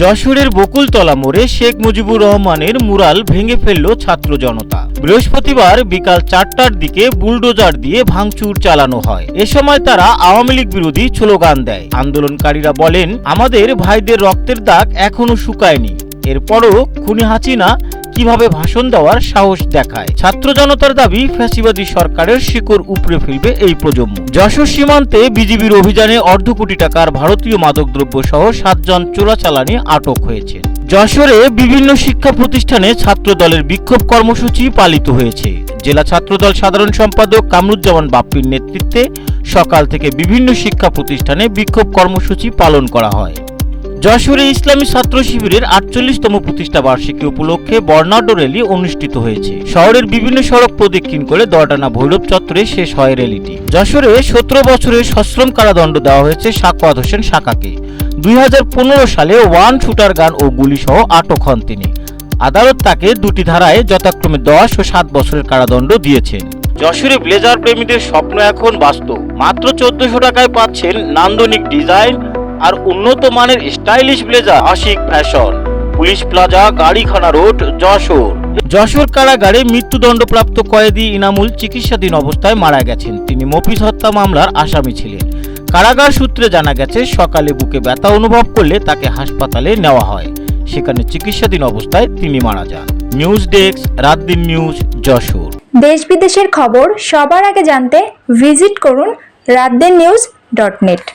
যশোরের বকুলতলা মোড়ে শেখ মুজিবুর রহমানের মুরাল ভেঙে ফেলল ছাত্র জনতা। বৃহস্পতিবার বিকাল চারটার দিকে বুলডোজার দিয়ে ভাঙচুর চালানো হয়। এ সময় তারা আওয়ামী লীগ বিরোধী স্লোগান দেয়। আন্দোলনকারীরা বলেন, আমাদের ভাইদের রক্তের দাগ এখনও শুকায়নি। এরপরও খুনি হাসিনা কীভাবে ভাষণ দেওয়ার সাহস দেখায়? ছাত্র জনতার দাবি, ফ্যাসিবাদী সরকারের শিকড় উপড়ে ফেলবে এই প্রজন্ম। যশোর সীমান্তে বিজিবির অভিযানে অর্ধ কোটি টাকার ভারতীয় মাদকদ্রব্য সহ সাতজন চোরাচালানি আটক হয়েছে। যশোরে বিভিন্ন শিক্ষা প্রতিষ্ঠানে ছাত্র দলের বিক্ষোভ কর্মসূচি পালিত হয়েছে। জেলা ছাত্রদল সাধারণ সম্পাদক কামরুজ্জামান বাপ্পির নেতৃত্বে সকাল থেকে বিভিন্ন শিক্ষা প্রতিষ্ঠানে বিক্ষোভ কর্মসূচি পালন করা হয়। যশোরে ইসলামী ছাত্র শিবিরের আটচল্লিশতম প্রতিষ্ঠা বার্ষিকী উপলক্ষে বর্ণাঢ্য র্যালি অনুষ্ঠিত হয়েছে। শহরের বিভিন্ন সড়ক প্রদক্ষিণ করে দরডানা ভৈরব চত্বরে শেষ হয় র্যালিটি। যশোরে সতেরো বছরের সশ্রম কারাদণ্ড দেওয়া হয়েছে সাকওয়াত হোসেন সাকাকে দুই সালে ওয়ান শুটার গান ও গুলিসহ আটক হন তিনি। আদালত তাকে দুটি ধারায় যথাক্রমে দশ ও সাত বছরের কারাদণ্ড দিয়েছেন যশোরে ব্লেজার প্রেমীদের স্বপ্ন এখন বাস্তব। মাত্র চোদ্দশো টাকায় পাচ্ছেন নান্দনিক ডিজাইন আর উন্নত মানের stylish blazer, Ashik fashion. Police plaza, Garikhana road, Jashore. Jashore কারাগারে মৃত্যুদণ্ডপ্রাপ্ত কয়েদি ইনামুল চিকিৎসাধীন অবস্থায় মারা গেছেন। তিনি মফিজ হত্যা মামলার আসামি ছিলেন। কারাগার সূত্রে জানা গেছে, সকালে বুকে ব্যথা অনুভব করলে তাকে হাসপাতালে নেওয়া হয়। সেখানে চিকিৎসাধীন অবস্থায় তিনি মারা যান। নিউজ ডেস্ক, রাত দিন নিউজ, যশোর। দেশ বিদেশের খবর সবার আগে জানতে ভিজিট করুন রাতদের নিউজ ডট নেট।